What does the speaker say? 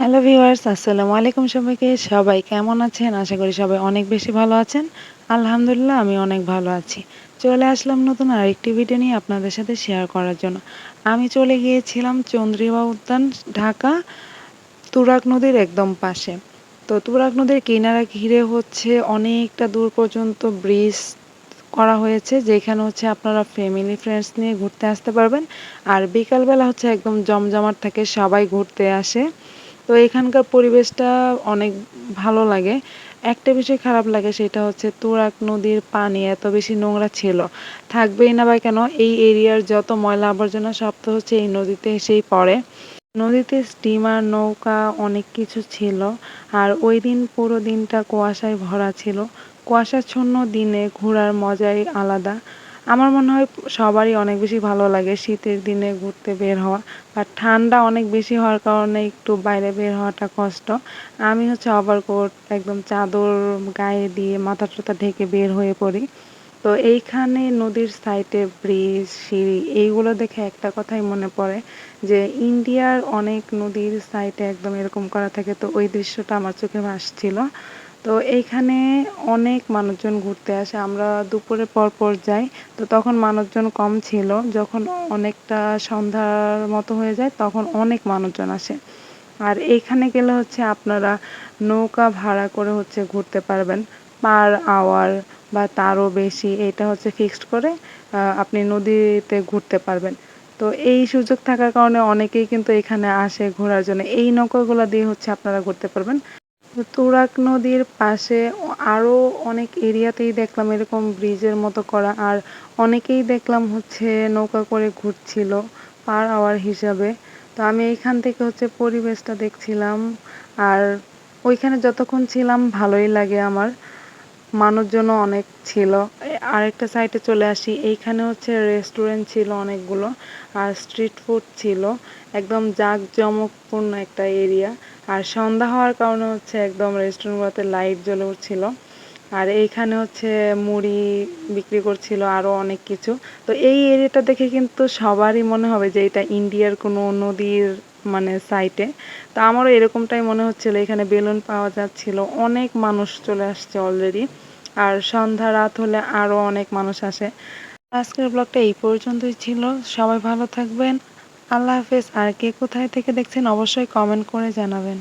Hello viewers আসসালামু আলাইকুম সবাইকে। সবাই কেমন আছেন? আশা করি সবাই অনেক বেশি ভালো আছেন। আলহামদুলিল্লাহ আমি অনেক ভালো আছি। চলে আসলাম নতুন আরেকটি ভিডিও নিয়ে আপনাদের সাথে শেয়ার করার জন্য। আমি চলে গিয়েছিলাম চন্দ্রিমা উদ্যান, ঢাকা, তুরাগ নদীর একদম পাশে। তো তুরাগ নদীর কিনারা ঘিরে হচ্ছে অনেকটা দূর পর্যন্ত ব্রিজ করা হয়েছে, যেখানে হচ্ছে আপনারা ফ্যামিলি ফ্রেন্ডস নিয়ে ঘুরতে আসতে পারবেন। আর বিকালবেলা হচ্ছে একদম জমজমাট থাকে, সবাই ঘুরতে আসে। তো এখানকার পরিবেশটা অনেক ভালো লাগে। একটা বিষয় খারাপ লাগে সেটা হচ্ছে তুরাগ নদীর পানি এত বেশি নোংরা ছিল। থাকবেই না বা কেন, এই এরিয়ার যত ময়লা আবর্জনা সব তো হচ্ছে এই নদীতে এসেই পড়ে। নদীতে স্টিমার নৌকা অনেক কিছু ছিল আর ওই দিন পুরো দিনটা কুয়াশায় ভরা ছিল। কুয়াশাচ্ছন্ন দিনে ঘোরার মজাই আলাদা। আমার মনে হয় সবারই অনেক বেশি ভালো লাগে শীতের দিনে ঘুরতে বের হওয়া আর ঠান্ডা অনেক বেশি হওয়ার কারণে একটু বাইরে বের হওয়াটা কষ্ট। আমি হচ্ছে ওভারকোট একদম চাদর গায়ে দিয়ে মাথা টাথা ঢেকে বের হয়ে পড়ি। তো এইখানে নদীর সাইডে ব্রিজ সিঁড়ি, এইগুলো দেখে একটা কথাই মনে পড়ে যে ইন্ডিয়ার অনেক নদীর সাইডে একদম এরকম করা থাকে। তো ওই দৃশ্যটা আমার চোখে ভাসছিল। তো এইখানে অনেক মানুষজন ঘুরতে আসে, আমরা দুপুরে পর পর যাই। তো তখন মানুষজন কম ছিল, যখন অনেকটা সন্ধ্যার মতো হয়ে যায়, তখন অনেক মানুষজন আসে। আর এইখানে গেলে হচ্ছে আপনারা নৌকা ভাড়া করে হচ্ছে ঘুরতে পারবেন। পার আওয়ার বা তারও বেশি, এটা হচ্ছে ফিক্সড করে আপনি নদীতে ঘুরতে পারবেন। তো এই সুযোগ থাকার কারণে অনেকেই কিন্তু এখানে আসে ঘোরার জন্য। এই নৌকাগুলো দিয়ে হচ্ছে আপনারা ঘুরতে পারবেন। তুরাগ নদীর পাশে আরও অনেক এরিয়াতেই দেখলাম এরকম ব্রিজের মতো করা, আর অনেকেই দেখলাম হচ্ছে নৌকা করে ঘুরছিল পার আওয়ার হিসাবে। তো আমি এইখান থেকে হচ্ছে পরিবেশটা দেখছিলাম, আর ওইখানে যতক্ষণ ছিলাম ভালোই লাগে আমার। মানুষজনও অনেক ছিল। আরেকটা সাইডে চলে আসি। এইখানে হচ্ছে রেস্টুরেন্ট ছিল অনেকগুলো আর স্ট্রিট ফুড ছিল। একদম জাঁকজমকপূর্ণ একটা এরিয়া আর সন্ধ্যা হওয়ার কারণে হচ্ছে একদম রেস্টুরেন্টগুলোতে লাইট জ্বলে উঠছিল। আর এইখানে হচ্ছে মুড়ি বিক্রি করছিল আরও অনেক কিছু। তো এই এরিয়াটা দেখে কিন্তু সবারই মনে হবে যে এটা ইন্ডিয়ার কোনো নদীর মানে সাইটে তো আমারও এরকমটাই মনে হচ্ছিল। এখানে বেলুন পাওয়া যাচ্ছিল। অনেক মানুষ চলে আসছে অলরেডি আর সন্ধ্যা রাত হলে আরও অনেক মানুষ আসে। আজকের ব্লগটা এই পর্যন্তই ছিল। সবাই ভালো থাকবেন। আল্লাহ হাফেজ। আর কে কোথায় থেকে দেখছেন অবশ্যই কমেন্ট করে জানাবেন।